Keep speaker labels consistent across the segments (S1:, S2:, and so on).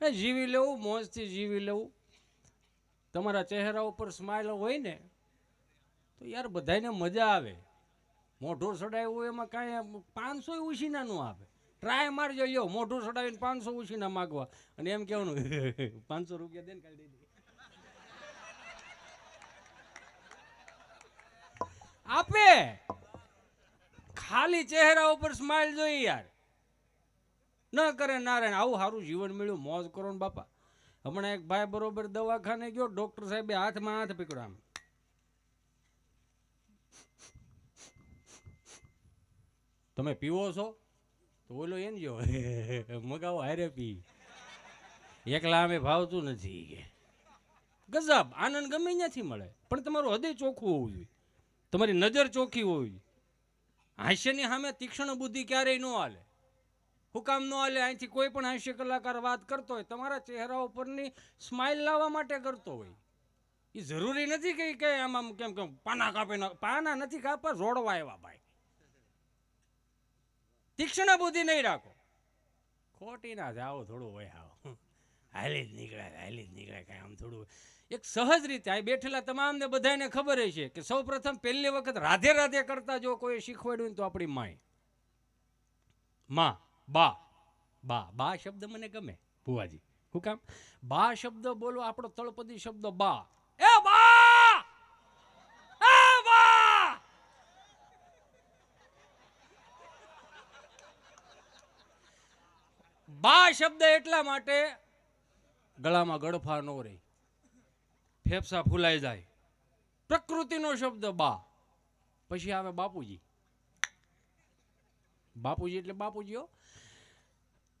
S1: એ જીવી લેવું, મોજથી જીવી લેવું. તમારા ચહેરા ઉપર સ્માઇલ હોય ને, તો યાર બધાને મજા આવે. મોઢું સડાવ્યું એમાં કાંઈ પાંચસો ઉછીનાનું આવે. ટ્રાય મારજો, લ્યો, મોઢું સડાવીને પાંચસો ઉછીના માગવા. અને એમ કહેવાનું, પાંચસો રૂપિયા દે ને કાઢી દે. આપે! ખાલી ચહેરા ઉપર સ્માઇલ જોઈએ યાર. ન કરે નારાયણ, આવું સારું જીવન મળ્યું, મોજ કરો ને બાપા. હમણાં એક ભાઈ બરોબર દવાખાને ગયો, ડોક્ટર સાહેબે હાથમાં હાથ પકડ્યો આમ. તમે પીવો છો? તો ઓલો એમ જો, મગાવો હારે પી. એકલા અમે ભાવતું નથી કે. ગજબ, આનંદ ગમે ત્યાંથી મળે, પણ તમારું હૃદય ચોખ્ખું હોવું જોઈએ. તમારી નજર ચોખ્ખી હોવી જોઈએ. હાસ્યની સામે તીક્ષ્ણ બુદ્ધિ ક્યારેય ન હાલે. હુકામ ન હાલે અહીંથી કોઈ પણ હાસ્ય કલાકાર વાત કરતો હોય, તમારા ચહેરા ઉપરની સ્માઇલ લાવવા માટે કરતો હોય. એ જરૂરી નથી કે કે આમ કેમ કેમ, પાના કાપી પાના નથી કાપવા રોડવા આવ્યા ભાઈ. તીક્ષ્ણ બુદ્ધિ નહીં રાખો. ખોટી ના જાઓ થોડું હોય આવો. હાલી જ નીકળે હાલી જ નીકળે કાંઈ આમ થોડું એક સહજ રીતે આ બેઠેલા તમામને બધાને ખબર હશે કે સૌ પ્રથમ પહેલી વખત રાધે રાધે કરતા જો કોઈ શીખવાડ્યું તો આપણી માય. માં બા. બા. બા શબ્દ મને ગમે, ભુવાજી. શું કામ? બા શબ્દ બોલો, આપણો તળપદી શબ્દ બા. એ બા! બા! શબ્દ એટલા માટે ગળામાં ગળફા ન રહે. ફેફસા ફૂલાઈ જાય. પ્રકૃતિનો શબ્દ બા. પછી આવે બાપુજી. બાપુજી એટલે બાપુજી હો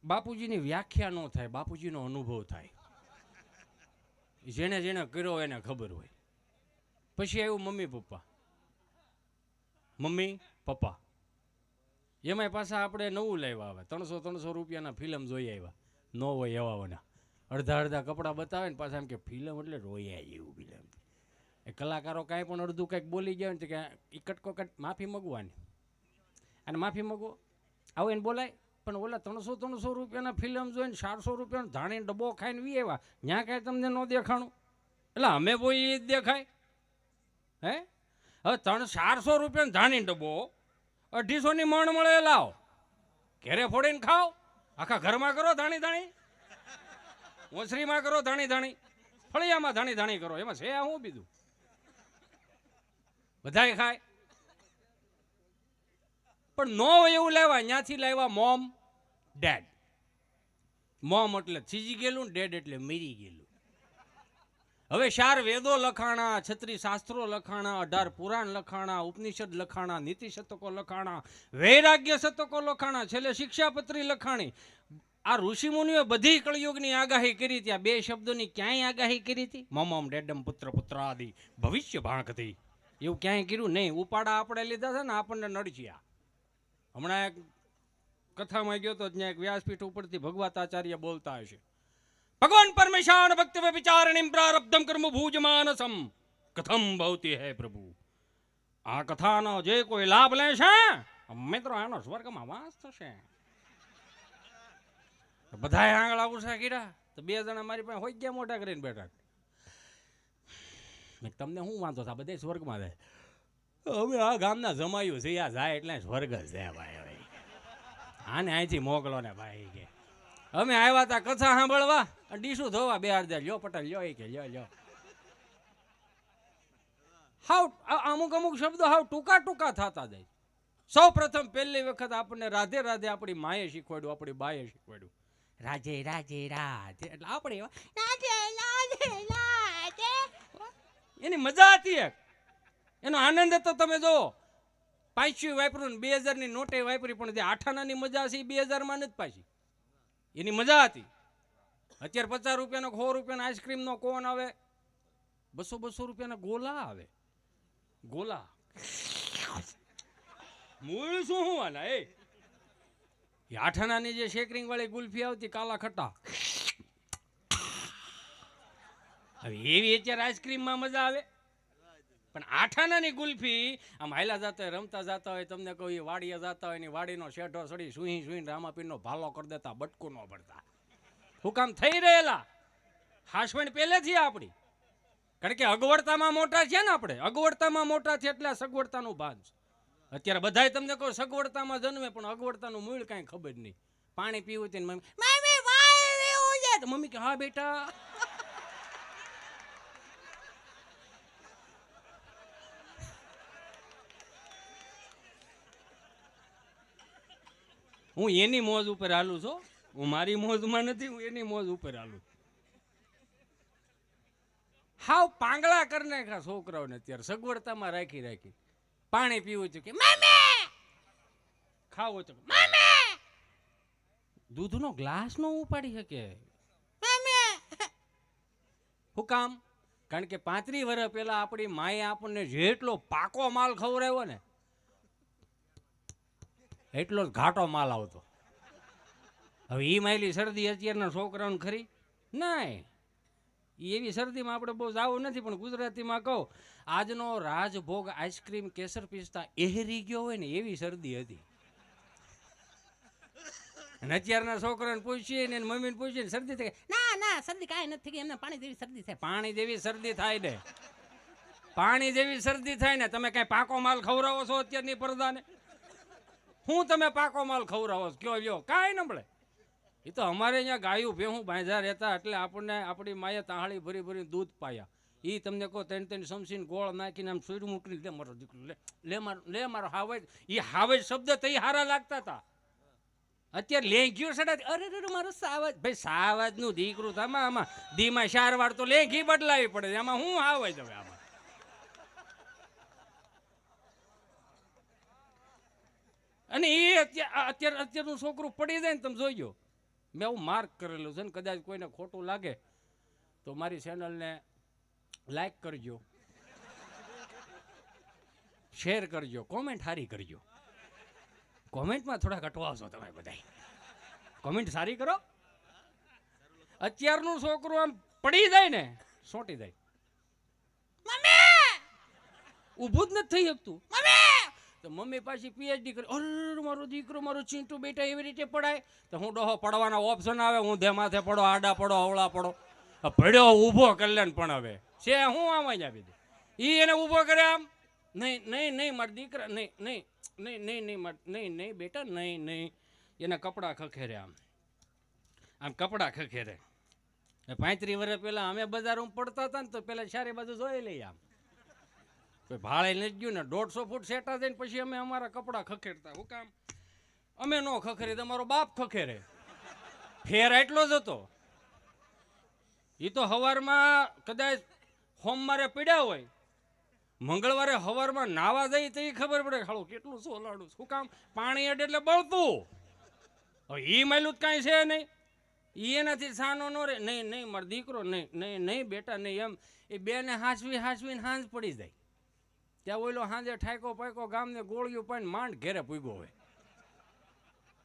S1: બાપુજીની વ્યાખ્યા ન થાય, બાપુજીનો અનુભવ થાય. જેણે જેણે કર્યો એને ખબર હોય. પછી આવ્યું મમ્મી, પપ્પા. મમ્મી, પપ્પા. એમાંય પાછા આપણે નવું લાવ્યા આવે. ત્રણસો ત્રણસો રૂપિયાના ફિલ્મ જોઈ આવ્યા. ન હોય એવાઓના અડધા અડધા કપડાં બતાવે ને પાછા એમ કે ફિલ્મ એટલે રોયા જેવું ફિલ્મ એ કલાકારો કાંઈ પણ અડધું કંઈક બોલી ગયા ને કે એ કટકો કટ માફી મગવાની. અને માફી મગવો? આવું એને બોલાય? પણ ઓલા ત્રણસો ત્રણસો રૂપિયાના ફિલ્મ જોઈને ચારસો રૂપિયાનો ધાણી ડબ્બો ખાઈને વી આવ્યા. ત્યાં કાંઈ તમને ન દેખાણું? એટલે અમે કોઈ એ જ દેખાય? હે? હવે ત્રણ ચારસો રૂપિયાનો ધાણી ડબ્બો, અઢીસોની મણ મળે લાવો લાવ. ઘેરે ફોડીને ખાઓ. આખા ઘરમાં કરો ધાણી ધાણી? ઓસરીમાં કરો ધાણી ધાણી? ફળિયામાં ધાણી ધાણી કરો. એમાં છે હું બીજું? બધાય ખાય? પણ નો હોય એવું લાવ્યા. ત્યાંથી લાવ્યા મોમ. ડેડ મોમ એટલે થીજી ગયેલું ને ડેડ એટલે મરી ગયેલું. હવે ચાર વેદો લખાણા, છત્રી શાસ્ત્રો લખાણા, અઢાર પુરાણ લખાણા, ઉપનિષદ લખાણા, નીતિ શતકો લખાણા, વૈરાગ્ય શતકો લખાણા, છેલ્લે શિક્ષાપત્રી લખાણી. આ ઋષિમુનિઓ બધી કળયુગની આગાહી કરી હતી. આ બે શબ્દોની ક્યાંય આગાહી કરી હતી? મમમ ડેડમ, પુત્ર પુત્ર આદિ ભવિષ્ય ભાંકતી એવું ક્યાંય કર્યું? નહીં. ઉપાડા આપણે લીધા છે ને, આપણને નડચ્યા હમણાં કથામાં ગયો તો ત્યાં એક વ્યાસપીઠ ઉપરથી ભગવાતાચાર્ય બોલતા હશે. ભગવાન પરમેશાન ભક્તિ વિચારણી પ્રારબ્ધમ કર્મ ભૂજમાનસમ. કથમ ભવતી હે પ્રભુ. આ કથાનો જે કોઈ લાભ લેશે મિત્રો આનો સ્વર્ગમાં વાસ થશે. બધાય આંગળા ઉષા કર્યા, તો બે જણા મારી પાસે હોય ગયા મોટા કરીને બેઠા. તમને શું વાંધો થાય? બધે સ્વર્ગમાં જાય. હવે આ ગામના જમાયું છે આ જાય એટલે સ્વર્ગ જાય ભાઈ આને અહીંથી મોકલો ને ભાઈ કે. અમે આવ્યા હતા કથા સાંભળવા અને ડીશું ધોવા બે હજાર લ્યો પટેલ, લ્યો એ કે, લ્યો લ્યો. હાવ અમુક અમુક શબ્દો હાવ ટૂંકા ટૂંકા થતા જાય. સૌ પ્રથમ પહેલી વખત આપણને રાધે રાધે આપણી માએ શીખવાડ્યું, આપણી બાએ શીખવાડ્યું. રાજે રાજે રાધે. એટલે આપણે રાજે રાજે એની મજા હતી એક. એનો આનંદ તો તમે જો પાંચી વાપરું ને બે હજારની નોટે વાપરી, પણ જે આઠાનાની મજા છે એ બે હજારમાં નથી પાછી. એની મજા હતી. અત્યારે પચાસ રૂપિયાનો સો રૂપિયાનો આઈસ્ક્રીમનો કોન આવે? બસો બસો રૂપિયાના ગોલા આવે. ગોલા. મૂળ શું હું એ? એ આઠાનાની જે શેકરિંગ વાળી ગુલ્ફી આવતી, કાલા ખટ્ટા. હવે એવી અત્યારે આઈસ્ક્રીમમાં મજા આવે? પણ આઠાનાની ગુલ્ફી આમ હાયલા જતા હોય રમતા જતા હોય, તમને કહું એ વાડીએ જતા હોય ને વાડીનો શેઢો સડી સુઈ સુઈને રામાપીરનો ભાલો કરી દેતા, બટકું ન ભરતા. હું થઈ રહેલા. હાસવણ પહેલેથી આપણી. કારણ કે અગવડતામાં મોટા છે ને આપણે. અગવડતામાં મોટા છે એટલે સગવડતાનું ભાન છે. અત્યારે બધાય તમને કહો, સગવડતામાં જન્મે, પણ અગવડતાનું મૂળ કાંઈ ખબર નહીં. પાણી પીવું તેને મમ્મી મમ્મી વાય રહેવું છે." તો મમ્મી કે, હા બેટા. હું એની મોજ ઉપર હાલું છું? હું મારી મોજમાં નથી હું એની મોજ ઉપર હાલું હાવ પાંગળા કરી નાખ્યા છોકરાઓને અત્યારે સગવડતામાં રાખી રાખી. પાણી પીવું છું કે ખાવો ખાવું દૂધનો ગ્લાસ નો ઉપાડી શકે. હું કામ? કારણ કે પાંત્રી વર્ષ પહેલા આપણી માએ આપણને જેટલો પાકો માલ ખવડાવ્યો ને એટલો જ ઘાટો માલ આવતો. હવે એ માયલી શરદી અત્યારના છોકરાઓને ખરી? ઈ એવી શરદીમાં આપણે બહુ જવું નથી, પણ ગુજરાતીમાં કહું, આજનો રાજભોગ આઈસ્ક્રીમ કેસર પિસ્તા એહરી ગયો હોય ને એવી શરદી હતી. અને અત્યારના છોકરાને પૂછીએ ને મમ્મીને પૂછીએ ને શરદી થાય ના ના, શરદી કાંઈ નથી થઈ એમને પાણી જેવી શરદી થાય. પાણી જેવી શરદી થાય ને. પાણી જેવી શરદી થાય ને, તમે કાંઈ પાકો માલ ખવડાવો છો અત્યારની પરદાને? હું તમે પાકો માલ ખવડાવો કયો લ્યો? કાંઈ ન મળે. એ તો અમારે અહીંયા ગાયું ભેહું બાંધ્યા રહેતા એટલે આપણને આપણી માએ તાહાળી ભરી ભરીને દૂધ પાયા. એ તમને કહો ત્રણ ત્રણ સમસીને ગોળ નાખીને આમ સુઈડ મૂકીને લે મારો દીકરો, લે લે મારો લે મારો હાવેજ. એ હાવેજ શબ્દ તો હારા લાગતા હતા અત્યારે લેંઘ્યો સડા અરે અરે મારો સાવજ. ભાઈ, સાવજનું દીકરું થામાં આમાં દીમાં સારવાર તો લેંઘી બદલાવી પડે. એમાં હું હાવેજ હવે આમાં? અને એ અત્યારે અત્યારે અત્યારનું છોકરું પડી જાય ને તમે જોઈજો મેં આવું માર્ક કરેલું છે ને કદાચ કોઈને ખોટું લાગે તો મારી ચેનલને લાઈક કરજો. શેર કરજો. કોમેન્ટ સારી કરજો. કોમેન્ટમાં થોડાક અટવાવશો તમે બધા કોમેન્ટ સારી કરો. અત્યારનું છોકરું આમ પડી જાય ને સોટી જાય. ઊભું જ નથી થઈ શકતું તો મમ્મી પાછી પીએચડી કરી, અરે મારો દીકરો, મારો ચીંટુ બેટા એવી રીતે પડાય તો હું ડોહો પડવાના ઓપ્શન આવે હું ધે માથે પડો, આડા પડો, અવળા પડો. પડ્યો ઊભો કલ્યાણ પણ હવે. છે, હું આમ જ આપી દે એ એને ઊભો કરે આમ. નહીં નહીં નહીં, મારા દીકરા, નહીં નહીં નહીં નહીં નહીં, માર, નહીં નહીં, બેટા, નહીં નહીં. એના કપડાં ખખેરે આમ. આમ કપડાં ખખેરે. પાંત્રીસ વર્ષ પહેલાં અમે બજારમાં પડતા હતા ને તો પહેલાં સારી બાજુ જોઈ લઈએ આમ. ભાડે લઈ ગયું ને, દોઢસો ફૂટ સેટા થઈને પછી અમે અમારા કપડાં ખખેડતા, હું કામ? અમે ન ખખેરી તમારો બાપ ખખેરે. ફેર એટલો જ હતો. એ તો હવારમાં કદાચ સોમવારે પીડ્યા હોય, મંગળવારે હવારમાં નાવા જાય તો એ ખબર પડે ખાડો કેટલું સોલાડું શું કામ? પાણી અડે એટલે બળતું. એ માયલું જ કાંઈ છે નહીં. એનાથી સાનો નો રે નહીં નહીં, મારો દીકરો, નહીં નહીં નહીં, બેટા, નહીં, એમ. એ બેને હાંસવી, હાંસવીને હાંજ પડી જાય. ત્યાં ઓઈલો સાંજે ઠાયકો પાયકો ગામને ગોળિયું પાઈને માંડ ઘેરે પૂગ્યો હોય.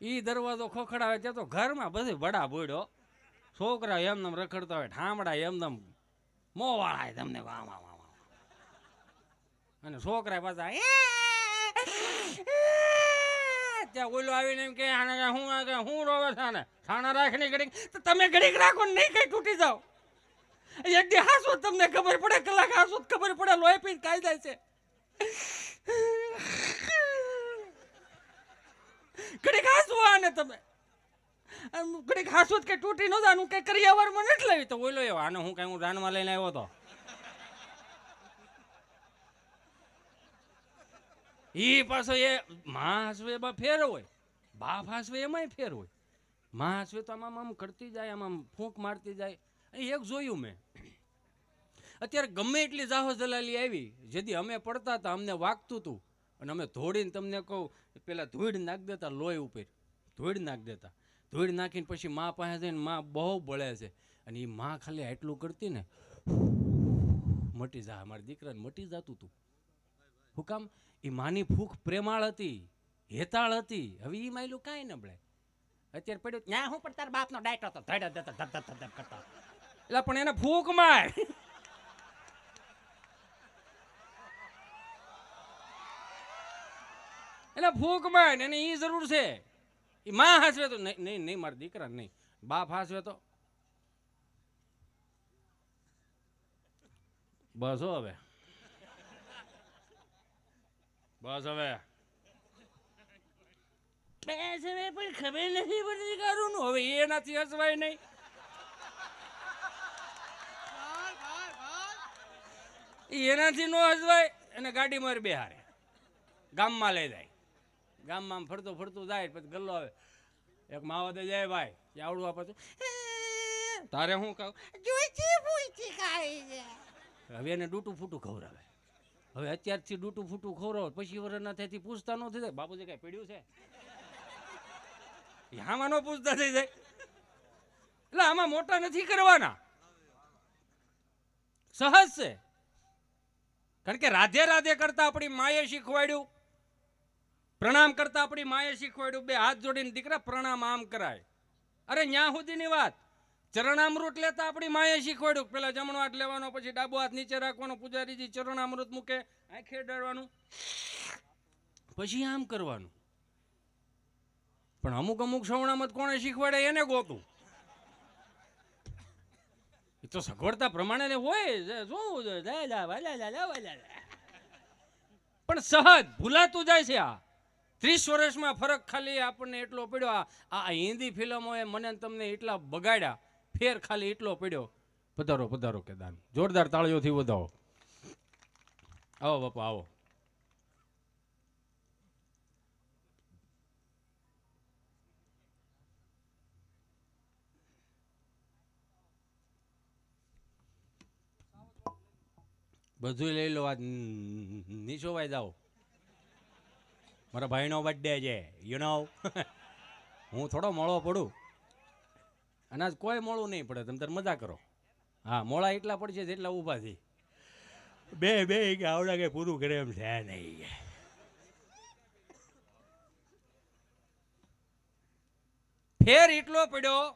S1: એ દરવાજો ખોખડાવે ત્યાં તો ઘરમાં બધી બડા બોડ્યો છોકરા એમને રખડતા હોય, ઠામડા એમનેમ મોવાળા તમને. આમ આમ વાહ અને છોકરા પાછા ત્યાં ઓલો આવીને એમ કે આને હું કે હું રોવે છે આને? છાણા રાખીને ઘડીક? તો તમે ઘડીક રાખો ને નહીં કઈ તૂટી જાઓ. એક દી હાસો તમને ખબર પડે, કલાક હાસો ખબર પડે, લોહી પીને કાઈ જાય છે. ઘડીક હાસવું આને તમે. ઘડીક કે જ તૂટી ન જાનું કે કરી અવારમાં નથી લેવી તો ઓલો એવો આને હું કઈ, હું રાનમાં લઈને આવ્યો તો. ઈ પાછો એ, માં હાસવે એમાં ફેર હોય. બાપ હાસવે એમાંય ફેર હોય. માં હાસવે તો આમાં આમ કરતી જાય, આમ આમ ફૂંક મારતી જાય. એ એક જોયું મેં. અત્યારે ગમે એટલી જાહો જલાલી આવી જેથી અમે પડતા હતા અમને વાગતું હતું અને અમે ધોડીને તમને કહું પેલા ધૂળ નાખી દેતા લોહી ઉપર ધૂળ નાખી દેતા ધૂળ નાખીને પછી મા પાસે જઈને મા બહુ બળે છે અને એ મા ખાલી આટલું કરતી ને મટી જા મારા દીકરાને મટી જતું હતું હું કામ એ માની ફૂંક પ્રેમાળ હતી હેતાળ હતી હવે એ માયલું કાંઈ ન બળે અત્યારે પડ્યું ત્યાં હું પણ તારા બાપનો ડાયટો હતો ધડ ધડ ધડ ધડ કરતા એટલે પણ એને ફૂંક માર એટલે ફૂંક માર એને એ જરૂર છે. એ માં હાસવે તો નહીં નહીં નહીં મારા દીકરા નહીં બાપ હાસવે તો. બસ હવે. બસ હવે. બસ હવે પણ ખબર નથી પડતી કારું હવે એનાથી હસવાય નહીં એનાથી ન હસવાય અને ગાડી મારી બેહારે ગામમાં લઈ જાય. ગામમાં ફરતો ફરતું જાય પછી ગલ્લો આવે. એક માવદે જાય ભાઈ કે આવડું આપે તો તારે હું કહું?
S2: જોઈતી પૂરતી ખાઈ છે.
S1: હવે એને ડૂટું ફૂટું ખવડાવે. હવે અત્યારથી ડૂટું ફૂટું ખવડાવે પછી વરના થયાથી પૂછતા ન થઈ જાય બાપુજી કઈ પીડ્યું છે? એ ન પૂછતા થઈ જાય. એટલે આમાં મોટા નથી કરવાના. સહજ છે. કારણ કે રાધે રાધે કરતા આપણી માએ શીખવાડ્યું. પ્રણામ કરતા આપણી માએ શીખવાડ્યું, બે હાથ જોડીને દીકરા, પ્રણામ આમ કરાય. અરે, ન્યા સુધીની વાત. ચરણામૃત લેતા આપણી માએ શીખવાડ્યું. પેલા જમણો હાથ લેવાનો, પછી ડાબો હાથ નીચે રાખવાનો, પૂજારીજી ચરણામૃત મૂકે, આંખે ડરવાનું પછી આમ કરવાનું. પણ અમુક અમુક સવણામત કોણે શીખવાડે એને ગોતું? એ તો સગવડતા પ્રમાણે હોય. શું. પણ સહજ ભૂલાતું જાય છે આ. ત્રીસ વર્ષમાં ફરક ખાલી આપણને એટલો પડ્યો. આ હિન્દી ફિલ્મોએ મને તમને એટલા બગાડ્યા. ફેર ખાલી એટલો પડ્યો. પધારો પધારો કેદાન જોરદાર તાળીઓથી વધાવો. આવો બાપા, આવો. બધું લઈ લો, આ નીચોવાય જાઓ. મારા ભાઈનો બર્થડે છે યુ નો હું થોડો મોળો પડું. અને આજ કોઈ મોળું નહીં પડે, તમે તાર મજા કરો. હા, મોળા એટલા પડશે જેટલા ઊભા બે બે કે આવડા કે પૂરું કરે એમ છે નહીં. ફેર એટલો પડ્યો.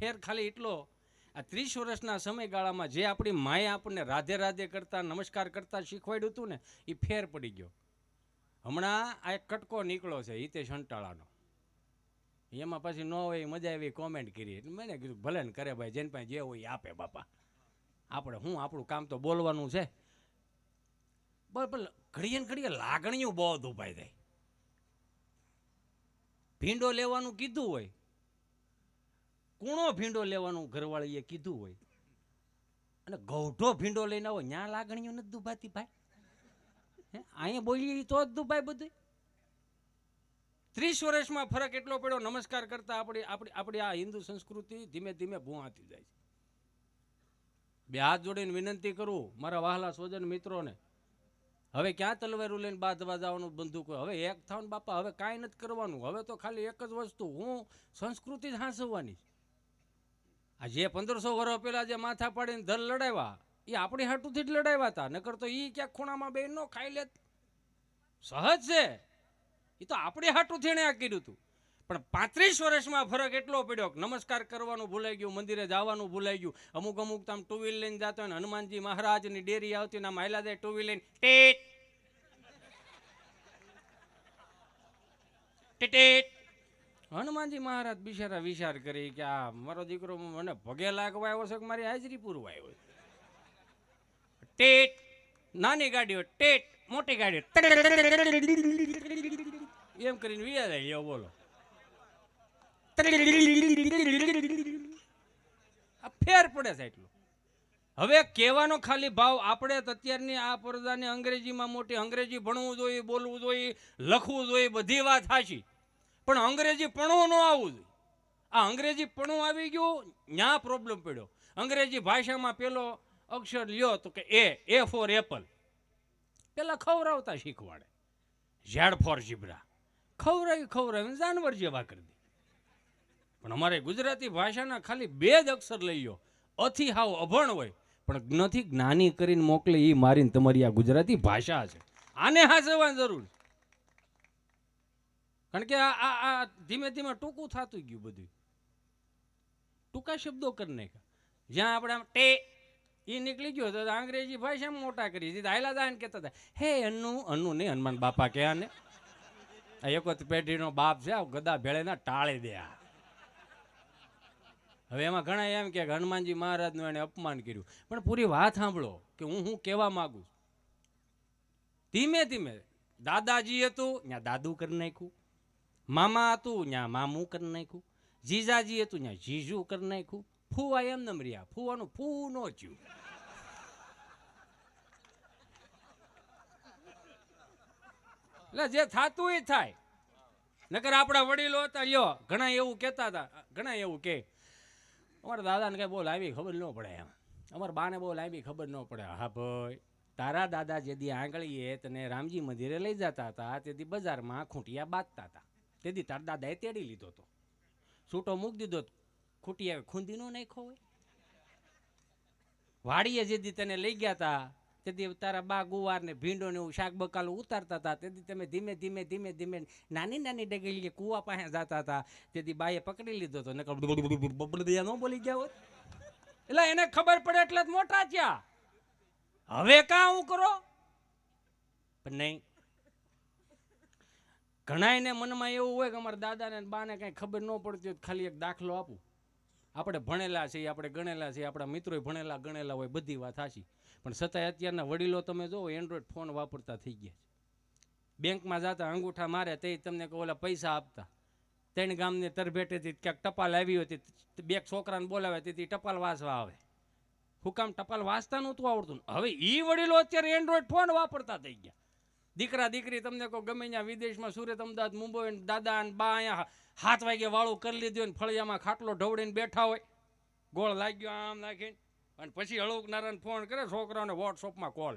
S1: ફેર ખાલી એટલો. આ ત્રીસ વર્ષના સમયગાળામાં જે આપણી માએ આપણને રાધે રાધે કરતા, નમસ્કાર કરતા શીખવાડ્યું હતું ને એ ફેર પડી ગયો. હમણાં આ એક કટકો નીકળ્યો છે, હિતેશ અંટાળાનો એમાં પછી ન હોય, મજા આવી કોમેન્ટ કરી એટલે મેં કીધું, ભલે ને કરે ભાઈ, જેને પાસે જે હોય આપે, બાપા. આપણે, હું આપણું કામ તો બોલવાનું છે. બરાબર ઘડીએ ને ઘડીએ લાગણીઓ બહુ દુભાઈ થાય ભીંડો લેવાનું કીધું હોય કૂણો ભીંડો લેવાનું ઘરવાળીએ કીધું હોય. અને ગૌઢો ભીંડો લઈને આવો, ન્યા લાગણીઓ નથી દુભાતી ભાઈ? અહીંયા બોલીએ તો જ દુભાઈ બધું ત્રીસ વર્ષમાં ફરક એટલો પડ્યો, નમસ્કાર કરતા આપણી આપણી આપણી આ હિન્દુ સંસ્કૃતિ ધીમે ધીમે ભૂવાતી જાય છે. બે હાથ જોડીને વિનંતી કરું, મારા વહાલા સ્વજન મિત્રોને, હવે ક્યાં તલવારું લઈને બાંધવા જવાનું બંદૂક હોય? હવે એક થાવ બાપા, હવે કાંઈ નથી કરવાનું. હવે તો ખાલી એક જ વસ્તુ, હું સંસ્કૃતિ જ હાંસવવાની. આ જે પંદરસો વર્ષ પહેલા જે માથા પાડીને ધર લડાવ્યા, એ આપણી હાટુથી જ લડાવ્યા હતા નકર તો એ ક્યાંક ખૂણામાં બેન નો ખાઈ લેત. સહજ છે. એ તો આપણી હાટુથી એણે આ કર્યું હતું પણ પાંત્રીસ વર્ષમાં ફરક એટલો પડ્યો કે નમસ્કાર કરવાનું ભૂલાઈ ગયું, મંદિરે જવાનું ભૂલાઈ ગયું. અમુક અમુક આમ ટુ વ્હીલ લઈને જતો ને, હનુમાનજી મહારાજની ડેરી આવતી ને, આમ હાલ્યા જાય ટુ વ્હીલ લઈને, ટેટ. ટેટેટ હનુમાનજી મહારાજ બિચારા વિચાર કરી કે આ મારો દીકરો મને ભગે લાગવા આવ્યો છે કે મારી હાજરી પૂરવા આવ્યો ટેટ, નાની ગાડીઓ, ટેટ, મોટી ગાડીઓ એમ કરીને વિયા જાય બોલો ફેર પડે છે એટલું હવે કહેવાનો ખાલી ભાવ આપણે અત્યારની આ પરદાને અંગ્રેજીમાં મોટી અંગ્રેજી ભણવું જોઈએ બોલવું જોઈએ લખવું જોઈએ બધી વાત હાશી પણ અંગ્રેજી પણું ન આવવું જોઈએ. આ અંગ્રેજી પણું આવી ગયું, ન્યા પ્રોબ્લેમ પડ્યો. અંગ્રેજી ભાષામાં પેલો અક્ષર લ્યો તો કે એ એ ફોર એપલ પેલા ખવરાવતા શીખવાડે. ઝેડ ફોર જીબ્રા ખવરાવી ખવરાવી જાનવર જેવા કરી દે. પણ અમારે ગુજરાતી ભાષાના ખાલી બે જ અક્ષર લઈ લો અથી હાવ અભણ હોય, પણ જ્ઞથી જ્ઞાની કરીને મોકલે એ મારીને તમારી આ ગુજરાતી ભાષા છે. આને હાંસવાની જરૂર છે. કારણ કે આ આ ધીમે ધીમે ટૂંકું થતું ગયું બધું. ટૂંકા શબ્દો કરી નાખ્યા. જ્યાં આપણે આમ ટે એ નીકળી ગયો તો અંગ્રેજી ભાષા મોટા કરી દીધી. આયલા દાન કહેતા હતા, હે અન્નુ અન્નુ નહીં, હનુમાન બાપા કે આને આ એક વખત પેઢીનો બાપ છે આ ગદા ભેળે ના ટાળી દે આ. હવે એમાં ઘણા એમ કે હનુમાનજી મહારાજનું એને અપમાન કર્યું. પણ પૂરી વાત સાંભળો કે હું હું કહેવા માગું ધીમે ધીમે દાદાજી હતું, ત્યાં દાદુ કરી નાખ્યું. મામા હતું ત્યાં મામું કરી નાખ્યું, જીજાજી હતું ત્યાં જીજુ કરી નાખ્યું ફૂવા એમ નમ રહ્યા, ફૂવાનું ફૂ નો થયું. એટલે જે થાતું એ થાય. નકર આપણા વડીલો હતા યો ઘણા એવું કહેતા હતા, ઘણા એવું કે, અમારા દાદાને કઈ બહુ લાવી ખબર ન પડે એમ. અમારા બાને બહુ લાવી ખબર ન પડે. હા ભાઈ, તારા દાદા જેદી આંગળીએ તને રામજી મંદિરે લઈ જતા હતા તેથી બજારમાં ખૂંટિયા બાંધતા હતા. તેથી તારા દાદાએ તેડી લીધો હતો છૂટો મૂકી દીધો તો ખૂંદી ખૂંદીનો નાખ્યો હોય વાડીએ જેદી તને લઈ ગયા હતા તેથી તારા બા ગુવાર ને ભીંડો ને શાક બકાલું ઉતારતા હતા તેથી તમે ધીમે ધીમે ધીમે ધીમે નાની નાની ડગલીએ કૂવા પાસે જતા હતા તેથી બાએ પકડી લીધો હતો નકર બબડિયા ન બોલી ગયા હોત એટલે એને ખબર પડે એટલે જ મોટા થયા હવે કાં હું કરો પણ નહીં ઘણાયને મનમાં એવું હોય કે અમારા દાદાને બાને કાંઈ ખબર ન પડતી હોય ખાલી એક દાખલો આપું. આપણે ભણેલા છીએ, આપણે ગણેલા છીએ, આપણા મિત્રોએ ભણેલા, ગણેલા હોય, બધી વાત હાચી. પણ છતાંય અત્યારના વડીલો તમે જુઓ એન્ડ્રોઈડ ફોન વાપરતા થઈ ગયા છે. બેંકમાં જતા, અંગૂઠા મારે તે તમને કહો, ઓલા પૈસા આપતા. ત્રણ ગામને તરભેટેથી ક્યાંક ટપાલ આવી હોય તે બે છોકરાને બોલાવે, તેથી ટપાલ વાંચવા આવે. હું કામ ટપાલ વાંચતા નહોતું આવડતું. હવે ઈ વડીલો અત્યારે એન્ડ્રોઈડ ફોન વાપરતા થઈ ગયા. દીકરા દીકરી તમને કહો ગમે ત્યાં વિદેશમાં સુરત અમદાવાદ મુંબઈ દાદા ને બા અહીંયા હાથ વાગે વાળું કરી લીધું ને ફળિયામાં ખાટલો ઢવડીને બેઠા હોય ગોળ લાગ્યો આમ નાખીને અને પછી હળુક નારાયણ ફોન કરે છોકરાઓને વોટ્સઅપમાં કોલ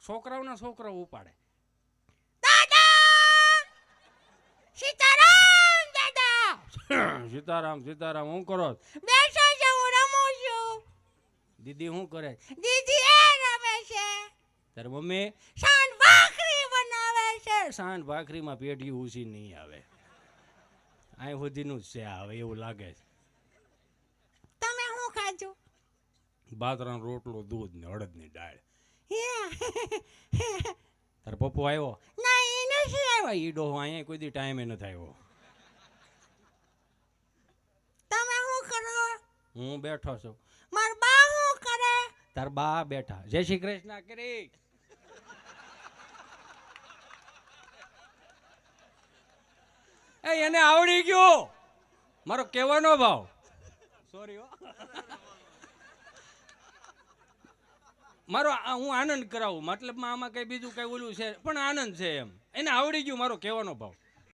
S1: છોકરાઓના છોકરાઓ ઉપાડે.
S2: સીતારામ
S1: સીતારામ હું કરો દીદી શું કરે?
S2: દીદી
S1: તારી મમ્મી
S2: શાન ભાખરી બનાવે છે.
S1: શાન ભાખરીમાં પેઢી ઉસી નહીં આવે. અહીં સુધીનું જ છે આવે એવું લાગે છે.
S2: તમે શું ખાજો?
S1: બાજરાનો રોટલો દૂધ ને અડદની દાળ. તાર પપ્પુ આવ્યો?
S2: ના એ નથી આવ્યો.
S1: ઈ ડોહો અહીંયા કોઈ દી ટાઈમે નથી આવ્યો.
S2: તમે શું કરો?
S1: હું બેઠો છું.
S2: માર બા શું કરે?
S1: તાર બા બેઠા. જય શ્રી કૃષ્ણ કરી. એ, એને આવડી ગયો. મારો કહેવાનો ભાવ. સોરી મારો હું આનંદ કરાવું. મતલબમાં આમાં કઈ બીજું કઈ ઓલું છે, પણ આનંદ છે એમ. એને આવડી ગયું મારો કહેવાનો ભાવ.